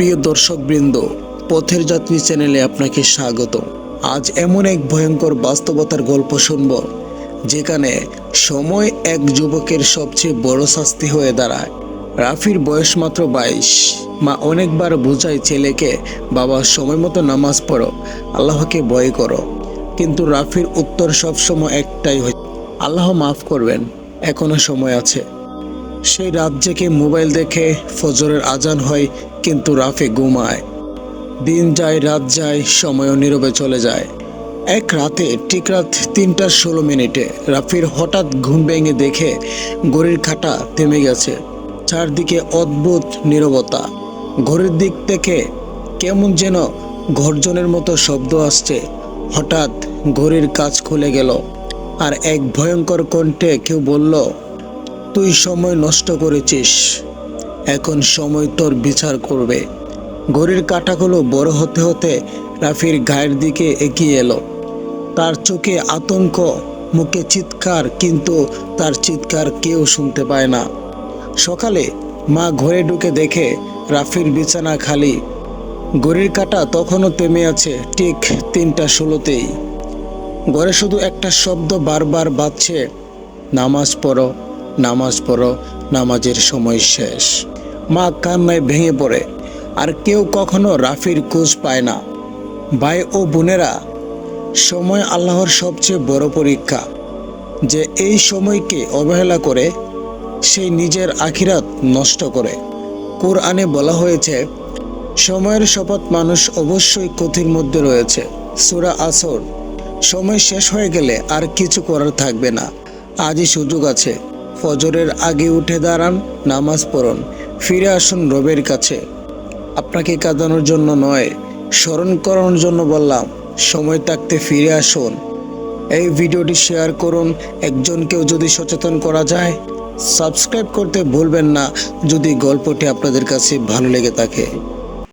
প্রিয় দর্শকবৃন্দ, পথের যাত্রী চ্যানেলে আপনাকে স্বাগত। আজ এমন এক ভয়ঙ্কর বাস্তবতার গল্প শুনব, যেখানে সময় এক যুবকের সবচেয়ে বড় শাস্তি হয়ে দাঁড়ায়। রাফির বয়স মাত্র বাইশ। মা অনেকবার বোঝায় ছেলেকে, বাবা, সময় মতো নামাজ পড়ো, আল্লাহকে ভয় করো। কিন্তু রাফির উত্তর সবসময় একটাই হয় আল্লাহ মাফ করবেন, এখনও সময় আছে। সেই রাত জেগে মোবাইল দেখে ফজরের আজান হয়, কিন্তু রাফে ঘুমায়। দিন যায়, রাত যায়, সময়ও নীরবে চলে যায়। এক রাতে, ঠিক রাত তিনটার ষোলো মিনিটে, রাফির হঠাৎ ঘুম ভেঙে দেখে ঘড়ির কাঁটা থেমে গেছে। চারদিকে অদ্ভুত নীরবতা। ঘড়ির দিক থেকে কেমন যেন গর্জনের মতো শব্দ আসছে। হঠাৎ ঘড়ির কাজ খুলে গেল, আর এক ভয়ঙ্কর কণ্ঠে কেউ বলল তুই সময় নষ্ট করেছিস। এখন সময় তোর বিচার করবে। ঘড়ির কাঁটাগুলো বড় হতে হতে রাফির গায়ের দিকে এগিয়ে এলো। তার চোখে আতঙ্ক, মুখে চিৎকার, কিন্তু তার চিৎকার কেউ শুনতে পায় না। সকালে মা ঘরে ঢুকে দেখে রাফির বিছানা খালি। ঘড়ির কাঁটা তখনও থেমে আছে ঠিক তিনটা ষোলোতেই। ঘরে শুধু একটা শব্দ বারবার বাজছে, নামাজ পড়ো। নামাজ পড়ো, নামাজের সময় শেষ। মা কান্নায় ভেঙে পড়ে। আর কেউ কখনো রাফির খোঁজ পায় না। ভাই ও বোনেরা, সময় আল্লাহর সবচেয়ে বড় পরীক্ষা। যে এই সময়কে অবহেলা করে সেই নিজের আখিরাত নষ্ট করে। কোরআনে বলা হয়েছে, সময়ের শপথ মানুষ অবশ্যই ক্ষতির মধ্যে রয়েছে। সুরা আসর, সময় শেষ হয়ে গেলে আর কিছু করার থাকবে না। আজই সুযোগ আছে। ফজরের আগে উঠে দাঁড়ান, নামাজ পড়ুন, ফিরে আসুন রবের কাছে। আপনাকে কাঁদানোর জন্য নয়, স্মরণ করানোর জন্য বললাম, সময় থাকতে ফিরে আসুন। এই ভিডিওটি শেয়ার করুন, একজনকেও যদি সচেতন করা যায়, সাবস্ক্রাইব করতে ভুলবেন না, যদি গল্পটি আপনাদের কাছে ভালো লেগে থাকে।